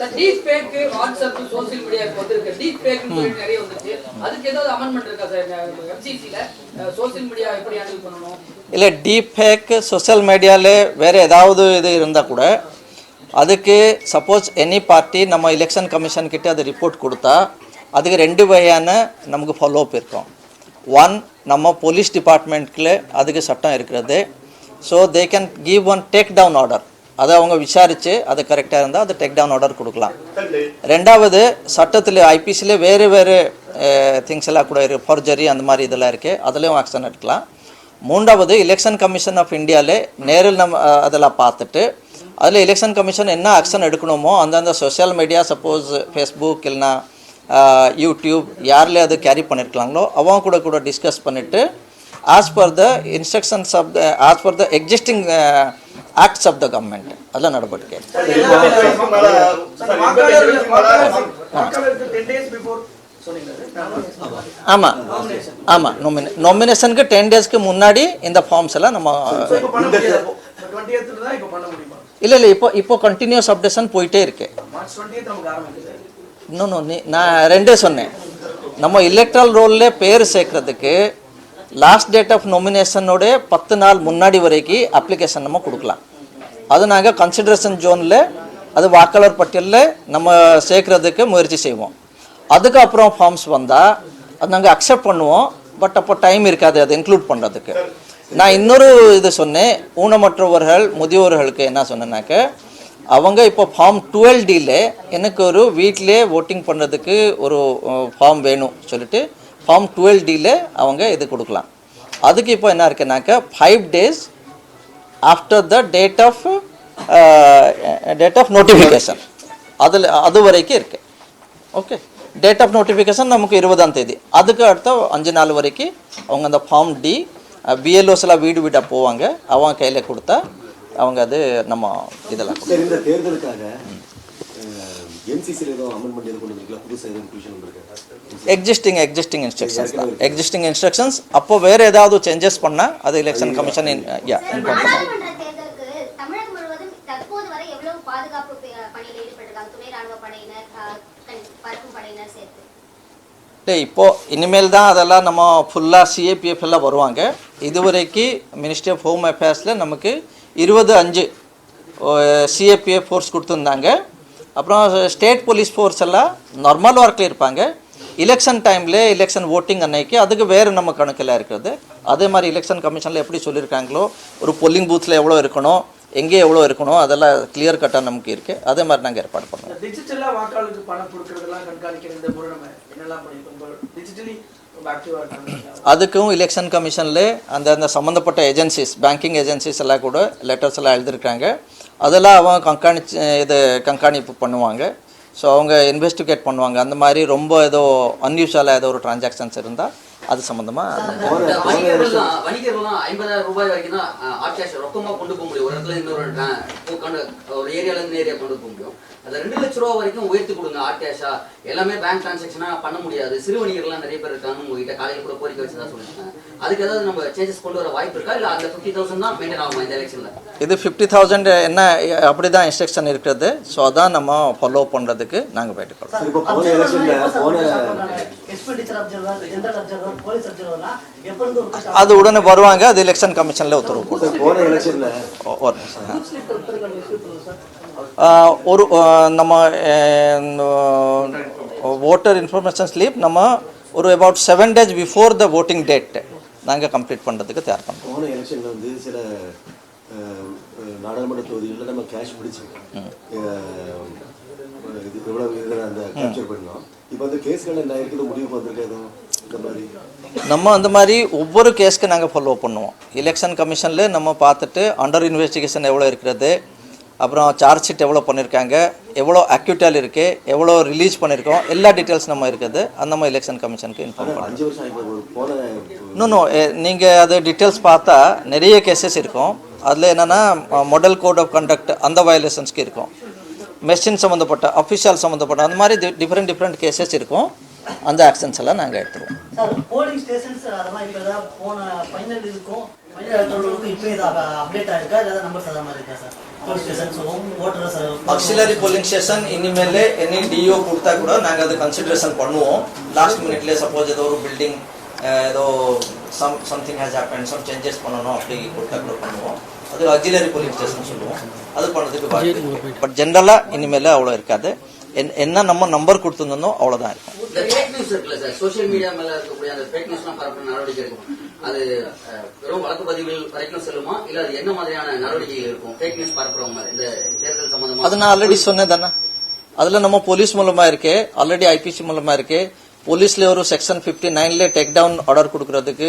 Sir deep fake WhatsApp social வந்திருக்கு. Deep நிறைய வந்துச்சு. அதுக்கு ஏதாவது அமெண்ட்மெண்ட் இருக்கா சார் மீடியா எப்படி ஹேண்டில் பண்ணணும்? இல்லை டீப் ஃபேக் சோஷியல் மீடியாவில் வேறு ஏதாவது இது இருந்தால் கூட அதுக்கு சப்போஸ் எனி பார்ட்டி நம்ம எலெக்ஷன் கமிஷன் கிட்ட அது ரிப்போர்ட் கொடுத்தா அதுக்கு ரெண்டு வகையான நமக்கு ஃபாலோ அப் இருக்கும். ஒன் நம்ம போலீஸ் டிபார்ட்மெண்ட்டில் அதுக்கு சட்டம் இருக்கிறது. So they can give one take down order அதை அவங்க விசாரித்து அது கரெக்டாக இருந்தால் அது டேக் டவுன் ஆர்டர் கொடுக்கலாம். ரெண்டாவது சட்டத்தில் ஐபிசியில் வேறு வேறு திங்ஸ் எல்லாம் கூட இருக்குது ஃபர்ஜரி அந்த மாதிரி இதெல்லாம் இருக்குது அதுலேயும் ஆக்ஷன் எடுக்கலாம். மூன்றாவது எலெக்ஷன் கமிஷன் ஆஃப் இந்தியாவில் நேரில் நம்ம அதெல்லாம் பார்த்துட்டு அதில் எலெக்ஷன் கமிஷன் என்ன ஆக்ஷன் எடுக்கணுமோ அந்தந்த சோஷியல் மீடியா சப்போஸ் ஃபேஸ்புக் இல்லைனா யூடியூப் யாரில் அது கேரி பண்ணியிருக்கலாங்களோ அவங்க கூட கூட டிஸ்கஸ் பண்ணிவிட்டு as per the instructions of the as per the existing acts of the government அதெல்லாம் நடவடிக்கை ஆமாம் ஆமாம் நொமினே நொமினேஷனுக்கு டென் டேஸ்க்கு முன்னாடி இந்த ஃபார்ம்ஸ் எல்லாம் நம்ம இல்லை இல்லை இப்போ இப்போ கண்டினியூஸ் அப்டேஷன் போயிட்டே இருக்கு. இன்னொன்று நீ நான் ரெண்டே சொன்னேன். நம்ம எலக்ட்ரல் ரோலில் பேர் சேர்க்கறதுக்கு லாஸ்ட் டேட் ஆஃப் நொமினேஷனோட பத்து நாள் முன்னாடி வரைக்கும் அப்ளிகேஷன் நம்ம கொடுக்கலாம். அது நாங்கள் கன்சிடரேஷன் ஜோனில் அது வாக்காளர் பட்டியலில் நம்ம சேர்க்கறதுக்கு முயற்சி செய்வோம். அதுக்கப்புறம் ஃபார்ம்ஸ் வந்தால் அது நாங்கள் அக்செப்ட் பண்ணுவோம். பட் அப்போ டைம் இருக்காது அதை இன்க்ளூட் பண்ணுறதுக்கு நான் இன்னொரு இது சொன்னேன் ஊனமற்றவர்கள் முதியோர்களுக்கு என்ன சொன்னேன்னாக்க அவங்க இப்போ ஃபார்ம் டுவெல் டியில் எனக்கு ஒரு வீட்டிலே ஓட்டிங் பண்ணுறதுக்கு ஒரு ஃபார்ம் வேணும் சொல்லிட்டு ஃபார்ம் டுவெல் டியில் அவங்க இது கொடுக்கலாம். அதுக்கு இப்போ என்ன இருக்குன்னாக்க five days after the date of date of notification அதில் அது வரைக்கும் இருக்கு. ஓகே டேட் ஆஃப் நோட்டிஃபிகேஷன் நமக்கு இருபதாம் தேதி. அதுக்கு அடுத்த அஞ்சு நாள் வரைக்கும் அவங்க அந்த ஃபார்ம் டி பிஎல்ஓஸ்லாம் வீடு வீடாக போவாங்க. அவங்க கையில் கொடுத்தா அவங்க அது நம்ம இதெல்லாம் இந்த தேர்தலுக்காக என்சிசியில் ஏதோ அமெண்ட்மெண்ட் எதுவும் கொண்டு வந்திருக்கீங்களா? புதுசாக எதுவும் இன்க்ளூஷன் வந்திருக்கா? எக்ஸிஸ்டிங் எக்ஸிஸ்டிங் இன்ஸ்ட்ரக்ஷன்ஸ் தான். எக்ஸிஸ்டிங் இன்ஸ்ட்ரக்ஷன்ஸ் அப்போ வேறு ஏதாவது சேஞ்சஸ் பண்ணால் அது எலெக்ஷன் கமிஷன் யா இன்ஃபார்ம் பண்ணுவோம் நாடாளுமன்ற தேர்தலுக்கு தமிழகம் முழுவதும் தற்போது வரை எவ்வளவு பாதுகாப்பு ப- பணியில் ஈடுபட்டிருக்காங்க? துணை ராணுவ படையினர் அஹ், கண்- பறக்கும் படையினர் சேர்த்து. இல்லை இப்போது இனிமேல் தான் அதெல்லாம் நம்ம ஃபுல்லாக சிஏபிஎஃப் எல்லாம் வருவாங்க. இதுவரைக்கு மினிஸ்ட்ரி ஆஃப் ஹோம் அஃபேர்ஸில் நமக்கு இருபது அஞ்சு சிஏபிஎஃப் ஃபோர்ஸ் கொடுத்துருந்தாங்க. அப்புறம் ஸ்டேட் போலீஸ் ஃபோர்ஸ் எல்லாம் நார்மல் ஒர்க்கில் இருப்பாங்க. எலெக்ஷன் டைமில் எலெக்ஷன் ஓட்டிங் அன்னைக்கு அதுக்கு வேறு நம்ம கணக்கில் இருக்கிறது அதே மாதிரி எலெக்ஷன் கமிஷனில் எப்படி சொல்லியிருக்காங்களோ ஒரு பொல்லிங் பூத்தில் எவ்வளோ இருக்கணும் எங்கே எவ்வளோ இருக்கணும் அதெல்லாம் கிளியர் கட்டாக நமக்கு இருக்குது அதே மாதிரி நாங்கள் ஏற்பாடு பண்ணுவோம். டிஜிட்டலா வாக்காளருக்கு பணம் கொடுக்கறதெல்லாம் கண்காணிக்கிற இந்த முறை நம்ம என்னெல்லாம் டிஜிட்டலி இருக்காங்க. அதுக்கும் எலெக்ஷன் கமிஷனில் அந்த அந்த சம்மந்தப்பட்ட ஏஜென்சிஸ் பேங்கிங் ஏஜென்சிஸ் எல்லாம் கூட லெட்டர்ஸ் எல்லாம் எழுதியிருக்காங்க. அதெல்லாம் அவங்க கண்காணிச்சு இது கண்காணிப்பு பண்ணுவாங்க. ஸோ அவங்க இன்வெஸ்டிகேட் பண்ணுவாங்க. அந்த மாதிரி ரொம்ப ஏதோ அன்யூஷுவலாக ஏதோ ஒரு டிரான்சாக்ஷன்ஸ் இருந்தால் அது சம்மந்தமாக வணிகர்கள்லாம் வணிகர்கள்லாம் ஐம்பதாயிரம் ரூபாய் வரைக்கும் தான் ஆட் கேஷ் ரொக்கமா கொண்டு போக முடியும் ஒரு இடத்துல இன்னொரு tra- இப்போ கொண்டு ஒரு ஏரியால இருந்து ஏரியா கொண்டு போக முடியும் அது ரெண்டு லட்ச ரூபா வரைக்கும் உயர்த்தி கொடுங்க ஆட் கேஷா எல்லாமே பேங்க் டிரான்சாக்ஷனா பண்ண முடியாது. சிறு வணிகர்கள்லாம் நிறைய பேர் இருக்காங்க உங்ககிட்ட காலையில கூட கோரிக்கை வச்சதா சொல்லிருக்காங்க அதுக்கு ஏதாவது நம்ம சேஞ்சஸ் கொண்டு வர வாய்ப்பு இருக்கா? இல்ல அந்த ஃபிஃப்டி தௌசண்ட் தான் மெயின்டைன் ஆகுமா இந்த எலெக்ஷன்ல இது ஃபிஃப்டி தௌசண்ட் என்ன அப்படி தான் இன்ஸ்ட்ரக்ஷன் இருக்கிறது. ஸோ அதான் நம்ம ஃபாலோ பண்ணுறதுக்கு நாங்கள் போயிட்டுக்கிறோம் சார் இப்போ போன எலெக்ஷனில் போன expenditure observer general observer police அப்சர்வர்லாம் எப்போ இருந்து ஒரு கூட்டம் அது உடனே வருவாங்க அது எலெக்ஷன் கமிஷனில் உத்தரவு எலெக்ஷனில் ஒரு நம்ம ஓட்டர் இன்ஃபர்மேஷன் ஸ்லீப் நம்ம ஒரு about seven days before the voting date நாங்கள் கம்ப்ளீட் பண்ணுறதுக்கு தயார் பண்ணுறோம் போன எலெக்ஷனில் வந்து சில அஹ், நாடாளுமன்ற தொகுதிகளில் நம்ம கேஷ் பிடிச்சோம் அஹ், இது எவ்வளோ இதில் அந்த கேப்சர் பண்ணோம் இப்போ அந்த கேஸ்கள் என்ன இருக்குது? முடிவுக்கு வந்திருக்கு எதுவும்? நம்ம அந்த மாதிரி ஒவ்வொரு கேஸ்க்கு நாங்கள் ஃபாலோ பண்ணுவோம். எலெக்ஷன் கமிஷனில் நம்ம பார்த்துட்டு அண்டர் இன்வெஸ்டிகேஷன் எவ்வளோ இருக்கிறது? அப்புறம் சார்ஜ் ஷீட் எவ்வளோ பண்ணியிருக்காங்க எவ்வளோ அக்யூட்டல் இருக்குது எவ்வளோ ரிலீஸ் பண்ணியிருக்கோம் எல்லா டீட்டெயில்ஸ் நம்ம இருக்குது. அது நம்ம எலெக்ஷன் கமிஷனுக்கு இன்ஃபார்ம் பண்ணுறோம் இன்னொன்று நீங்கள் அது டீட்டெயில்ஸ் பார்த்தா நிறைய கேசஸ் இருக்கும். அதில் என்னென்னா மாடல் கோட் ஆஃப் கண்டக்ட் அந்த வயலேஷன்ஸ்க்கு இருக்கும். மெஷின் சம்மந்தப்பட்ட அஃபிஷியல் சம்மந்தப்பட்ட அந்த மாதிரி டிஃப்ரெண்ட் டிஃப்ரெண்ட் கேசஸ் இருக்கும். அந்த ஆக்ஷன்ஸ் எல்லாம் நாங்கள் எடுத்துருவோம். போன ஃபைனல் எலக்ட்ரலுக்கும் இப்போ அப்டேட் ஆயிருக்கா நம்பர்ஸ் அதான் மாதிரி இருக்கா சார்? ஆக்சிலரி போலிங் ஸ்டேஷன் இனிமேல் எனி டிஓ கொடுத்தா கூட நாங்கள் அது கன்சிடரேஷன் பண்ணுவோம். லாஸ்ட் மினிட்ல சப்போஸ் ஏதோ ஒரு பில்டிங் ஏதோ some something has happen some changes பண்ணணும் அப்படி கொடுத்தா கூட பண்ணுவோம். அது ஆக்சிலரி போலிங் ஸ்டேஷன் சொல்லுவோம். அது பண்ணுறதுக்கு வாய்ப்பு பட் ஜென்ரலாக இனிமேல் அவ்வளோ இருக்காது. என்ன நம்ம நம்பர் கொடுத்துருந்தோம் அவ்வளோதான் இருக்கும். இந்த ஃபேக் நியூஸ் இருக்குல்ல சார்? சோஷியல் மீடியா மேல இருக்கக்கூடிய அந்த ஃபேக் நியூஸ்லாம் பரப்புற நடவடிக்கை இருக்கும். அது அஹ், வெறும் வழக்கு பதிவுகள் வரைக்கும் செல்லுமா? இல்ல அது என்ன மாதிரியான நடவடிக்கைகள் இருக்கும்? ஃபேக் நியூஸ் பரப்புறவங்க இந்த தேர்தல் சம்பந்தமா? அது நான் ஆல்ரெடி சொன்னேன் தானே அதுல நம்ம போலீஸ் மூலமா இருக்கு ஆல்ரெடி ஐபிசி மூலமா இருக்கு போலீஸ்ல ஒரு செக்ஷன் பிப்டி நைன்ல டேக் டவுன் ஆர்டர் கொடுக்கறதுக்கு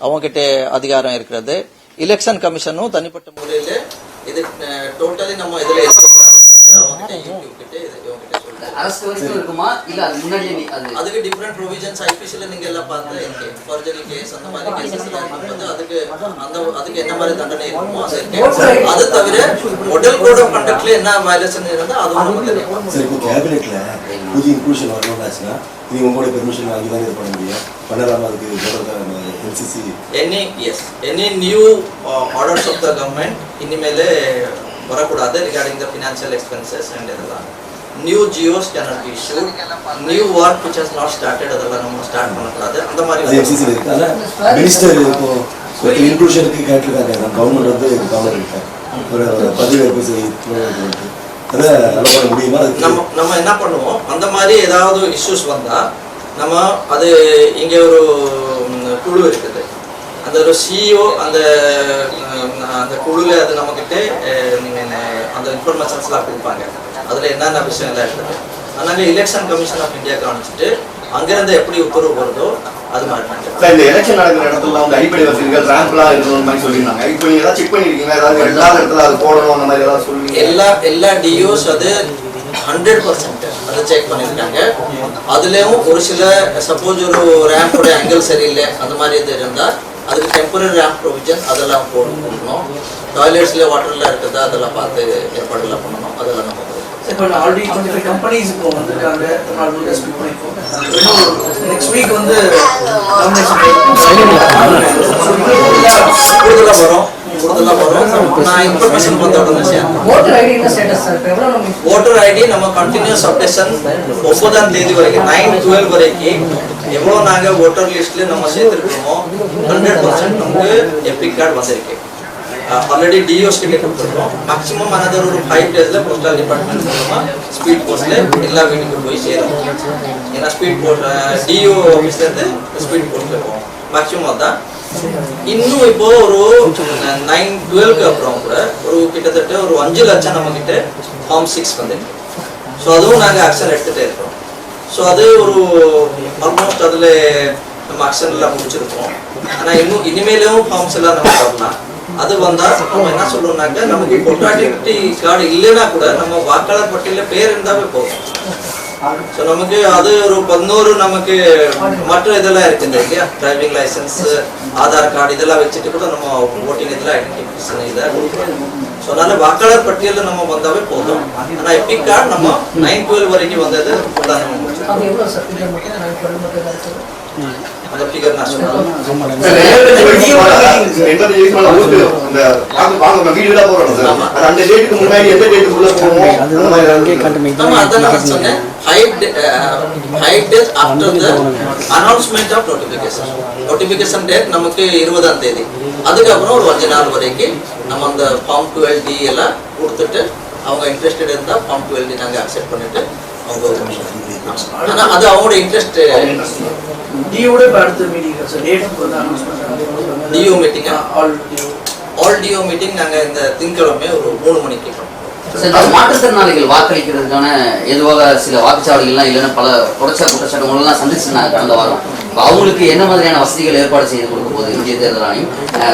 அவங்க கிட்ட அதிகாரம் இருக்கிறது. எலெக்ஷன் கமிஷனும் தனிப்பட்ட முறையில இது டோட்டலி நம்ம இதுல இருக்கக்கூடாதுன்னு சொல்லிட்டு அவங்க கிட்ட யூடியூப் கிட்ட இது இவங்க அரசு வரைக்கும் இருக்குமா? இல்ல அது முன்னாடியே நீ- அது அதுக்கு டிஃப்ரெண்ட் ப்ரொவிஷன்ஸ் ஐபிசில நீங்க எல்லாம் பார்த்து இருக்கு ஃபர்ஜரி கேஸ் அந்த மாதிரி கேசஸ் எல்லாம் இருக்கும்போது அதுக்கு அந்த அதுக்கு என்ன மாதிரி தண்டனை இருக்குமோ அது அது தவிர மாடல் கோட் ஆஃப் கண்டக்ட்ல என்ன வயலேஷன் இருந்தா அதுவும் நமக்கு தெரியும் சார் இப்போ கேபினெட்ல புதிய இன்க்ளூஷன் வரணும்னாச்சுன்னா இது உங்களோட பெர்மிஷன் வாங்கி தான் இது பண்ண முடியும். பண்ணலாமா அதுக்கு NCC any S any new orders of the government இனிமேல் வரக்கூடாது regarding the financial expenses and இதெல்லாம். New GOs cannot be issued new work which has not started அதெல்லாம் நம்ம ஸ்டார்ட் பண்ணக்கூடாது. அந்த மாதிரி ஆனால் மினிஸ்டர் இப்போ இன்க்ளூஷனுக்கு கேட்டிருக்காங்க கவர்மெண்ட் வந்து கவர்னர் இருக்காங்க ஒரு பதிவேற்பு செய்ய முடியுமா? நம்ம நம்ம என்ன பண்ணுவோம்? அந்த மாதிரி ஏதாவது இஷ்யூஸ் வந்தா நம்ம அது இங்க ஒரு குழு இருக்குது. அந்த ஒரு சிஇஓ அந்த அந்த குழுல அது நம்மக்கிட்ட அந்த இன்ஃபர்மேஷன்ஸ்லாம் கொடுப்பாங்க. அதுல என்னென்ன விஷயம்லாம் இருக்குது? அதனால எலெக்ஷன் கமிஷன் ஆஃப் இந்தியாவுக்கு அனுப்பிச்சிட்டு அங்கிருந்து எப்படி உத்தரவு வருதோ அது மாதிரி இந்த எலெக்ஷன் நடக்கிற இடத்துல வந்து அடிப்படை வசதிகள் ரேம்ப்லாம் இருக்கணும் மாதிரி சொல்லியிருந்தாங்க. இப்போ நீங்க ஏதாவது செக் பண்ணிருக்கீங்க ஏதாவது எல்லா இடத்துல அது போடணும் அந்த மாதிரி ஏதாவது சொல்லுவீங்க எல்லா எல்லா டிஓஸ் அது ஹண்ட்ரட் பர்சன்ட் அதை செக் பண்ணியிருக்காங்க. அதுலேயும் ஒரு சில சப்போஸ் ஒரு ரேம்போட ஆங்கிள் சரியில்லை அந்த மாதிரி இது இருந்தால் அதுக்கு டெம்பரரி ரேம்ப் ப்ரொவிஷன் அதெல்லாம் கொடுக்கணும் டாய்லெட்ஸில் வாட்டர்லாம் இருக்குதா அதெல்லாம் பார்த்து ஏற்பாடுலாம் பண்ணணும். அதெல்லாம் நம்ம இப்போ டுவெண்ட்டி டுவெண்ட்டி ஃபைவ் கம்பெனிஸ் இப்போ வந்திருக்காங்க. தமிழ்நாடு முழுக்க ஸ்பீக் பண்ணிருக்கோம் நெக்ஸ்ட் வீக் வந்து கூடுதலாக வரும். சேர்ந்தேன் ஓட்டர் ஐடி என்ன ஸ்டேட்டஸ் சார் இப்போ எவ்வளோ நாங்கள் ஓட்டர் லிஸ்ட்ல நம்ம சேர்த்துருக்கோமோ ஹண்ட்ரட் பர்சன்ட் நமக்கு கார்டு வந்திருக்கு. ஆல்ரெடி டிஓஸ் கிட்ட கொடுத்துருக்கோம் மேக்ஸிமம் அனதர் ஒரு ஃபைவ் டேஸில் போஸ்டல் டிபார்ட்மெண்ட் மூலமாக ஸ்பீட் போஸ்ட்டில் எல்லா வீட்டுக்கும் போய் சேரும். ஏன்னா ஸ்பீட் போஸ்ட் டிஓ ஆஃபீஸ்லேருந்து ஸ்பீட் போஸ்ட்ல போகும் மேக்ஸிமம் அதான். இன்னும் இப்போ ஒரு நைன் டுவெல்க்கு அப்புறம் கூட ஒரு கிட்டத்தட்ட ஒரு அஞ்சு லட்சம் நம்ம கிட்ட ஃபார்ம் சிக்ஸ் வந்துருக்கு. ஸோ அதுவும் நாங்கள் ஆக்ஷன் எடுத்துகிட்டே இருக்கோம். ஸோ அது ஒரு ஆல்மோஸ்ட் அதில் நம்ம ஆக்ஷன் எல்லாம் முடிச்சிருக்கோம். ஆனால் இன்னும் இனிமேலும் ஃபார்ம்ஸ் எல்லாம் நம்ம வரலாம் அது வந்தால் நம்ம என்ன சொல்றோம்னாக்க நமக்கு பொட்டாட்டிவிட்டி கார்டு இல்லைன்னா கூட நம்ம வாக்காளர் பட்டியலில் பேர் இருந்தாவே போதும் ஸோ நமக்கு அது ஒரு பதினோரு நமக்கு மற்ற இதெல்லாம் இருக்குது இல்லையா? டிரைவிங் லைசன்ஸ் ஆதார் கார்டு இதெல்லாம் வச்சுட்டு கூட நம்ம ஓட்டிங் இதெல்லாம் ஐடென்டிஃபிகேஷன் இதை கொடுக்குறோம் ஸோ அதனால வாக்காளர் பட்டியலில் நம்ம வந்தாவே போதும். ஆனால் எபிக் கார்டு நம்ம நைன் டுவெல் வரைக்கும் வந்தது ஃபுல்லாக நம்ம முடிச்சிருக்கோம் அந்த ஃபிகர் நான் ஓட்டு அந்த ஆமா. டேட்டுக்கு முன்னாடி எந்த டேட்டுக்குள்ள ஏதாவது நம்ம அதான் நான் சொன்னேன். Five five days after the announcement of notification notification date நமக்கு இருபதாம் தேதி. அதுக்கப்புறம் ஒரு அஞ்சு நாள் வரைக்கும் நம்ம அந்த ஃபார்ம் டுவெல் டி எல்லாம் கொடுத்துட்டு அவங்க இன்ட்ரெஸ்டட் இருந்தால் ஃபார்ம் டுவெல் டி நாங்கள் அக்செப்ட் பண்ணிட்டு ஆனால் அது அவங்களோட இன்ட்ரெஸ்ட் டியோட இப்போ அடுத்த மீட்டிங் சார் டேட் வந்து அனௌன்ஸ் பண்ணுறாங்க DO meeting all DO all DO meeting நாங்கள் இந்த திங்கட்கிழமை ஒரு மூணு மணிக்கு மாற்றுத்திறனாளிகள் வாக்களிக்கிறதுக்கான எதுவாக சில வாக்குச்சாவடிகள்லாம் இல்லைன்னா பல தொடர்ச்சியா குற்றச்சாட்டுகள்லாம் சந்திச்சு நான் கடந்த வாரம். அவங்களுக்கு என்ன மாதிரியான வசதிகள் ஏற்பாடு செய்து கொடுக்க போகுது இந்திய தேர்தல் ஆணையம்?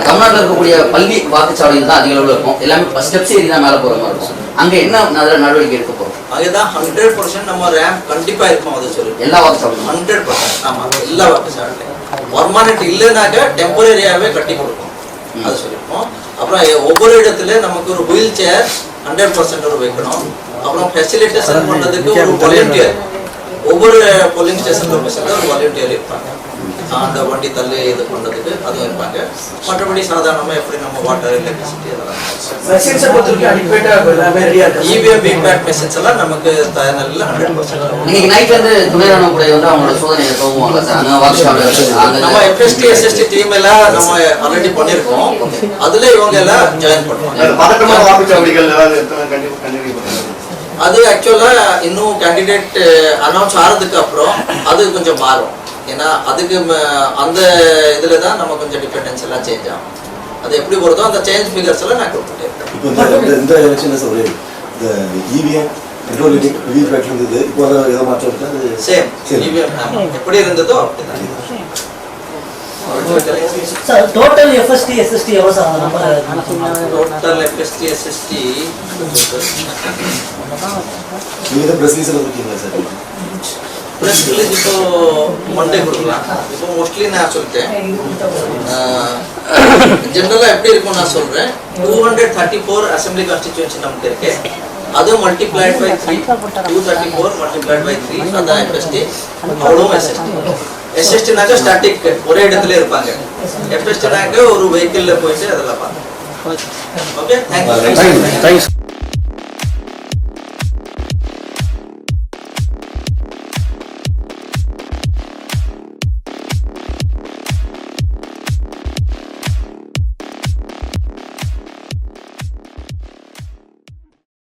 தமிழ்நாட்டில் இருக்கக்கூடிய பல்வி வாக்குச்சாவடிகள் தான் அதிக அளவில் இருக்கும். எல்லாமே ஸ்டெப்ஸ் ஏறி தான் மேலே போகிற மாதிரி இருக்கும். அங்கே என்ன அதில் நடவடிக்கை எடுக்க போகிறோம் அதுதான் ஹண்ட்ரட் பர்சன்ட் நம்ம ரேம்ப் கண்டிப்பாக இருக்கும் அதை சொல்லி. எல்லா வாக்குச்சாவடியும் ஹண்ட்ரட் பர்சன்ட் ஆமா எல்லா வாக்குச்சாவடியும் பர்மனெண்ட் இல்லைனாக்க டெம்பரரியாவே கட்டி கொடுப்போம் அது சொல்லியிருப்போம் அப்புறம் ஒவ்வொரு இடத்துல நமக்கு ஒரு வீல் சேர் ஹண்ட்ரட் பர்சன்ட் ஒரு வைக்கணும் அப்புறம் ஃபெசிலிட்டேஷன் பண்றதுக்கு ஒரு வாலண்டியர் ஒவ்வொரு போலிங் ஸ்டேஷன் லொகேஷன்ல ஒரு வாலண்டியர் இருப்பாங்க. அந்த வண்டி தள்ளி இது பண்ணுறதுக்கு அதுவும் இருப்பாங்க. மற்றபடி சாதாரணமாக எப்படி நம்ம வாட்டர் எலக்ட்ரிசிட்டி அதெல்லாம் இவிஎம் விபேட் மிஷின்ஸ் எல்லாம் நமக்கு தயாரில் ஹண்ட்ரட் பர்சன்ட் இன்னைக்கு நைட்ல இருந்து துணை ராணுவ படை வந்து அவங்களோட சோதனையை துவங்குவாங்க சார். நம்ம எஃப்எஸ்டி எஸ்எஸ்டி டீம் எல்லாம் நம்ம ஆல்ரெடி பண்ணியிருக்கோம். அதுல இவங்க எல்லாம் ஜாயின் பண்ணுவாங்க. அது ஆக்சுவலா இன்னும் கேண்டிடேட் அனௌன்ஸ் ஆறதுக்கு அப்புறம் அது கொஞ்சம் மாறும். ஏன்னா அதுக்கு அந்த இதுல தான் நம்ம கொஞ்சம் டிபெண்டன்ஸ் எல்லாம் சேஞ்ச் ஆகும். அது எப்படி வருதோ அந்த சேஞ்ச் ஃபிகர்ஸ் எல்லாம் நான் கொடுத்துட்டே இருக்கேன். இப்போ இந்த எலெக்ஷனில் சொல்றேன். இந்த இவிஎம் பெட்ரோல் விவிபேட் இருந்தது. இப்போ அதை ஏதோ மாற்றம் இருக்கா? அது சேம் சரி எப்படி இருந்ததோ அப்படிதான். சார் டோட்டல் எஃப்எஸ்டி எஸ்எஸ்டி எவ்வளோ சார் அந்த நம்பர் டோட்டல் எஃப்எஸ்டி எஸ்எஸ்டி நீங்கள் தான் ப்ரெஸ் ரீஸில் இருக்கீங்களா சார் ப்ரெஸ் ரிலீஸ் இப்போ மண்டே கொடுக்கலாம். இப்போ மோஸ்ட்லி நான் சொல்லிட்டேன் ஜென்ரலாக எப்படி இருக்கும் நான் சொல்கிறேன் two hundred thirty four assembly constituency நமக்கு இருக்கு. அது multiplied by three two thirty four multiplied by three அதான் எஃப்எஸ்டி அவ்வளோ எஸ்எஸ்டி எஸ்எஸ்டினாக்க ஸ்டாட்டிக் ஒரே இடத்துல இருப்பாங்க. எஃப்எஸ்டினாக்க ஒரு வெஹிக்கிளில் போயிட்டு அதெல்லாம் பார்ப்போம் ஓகே தேங்க்யூ தேங்க்யூ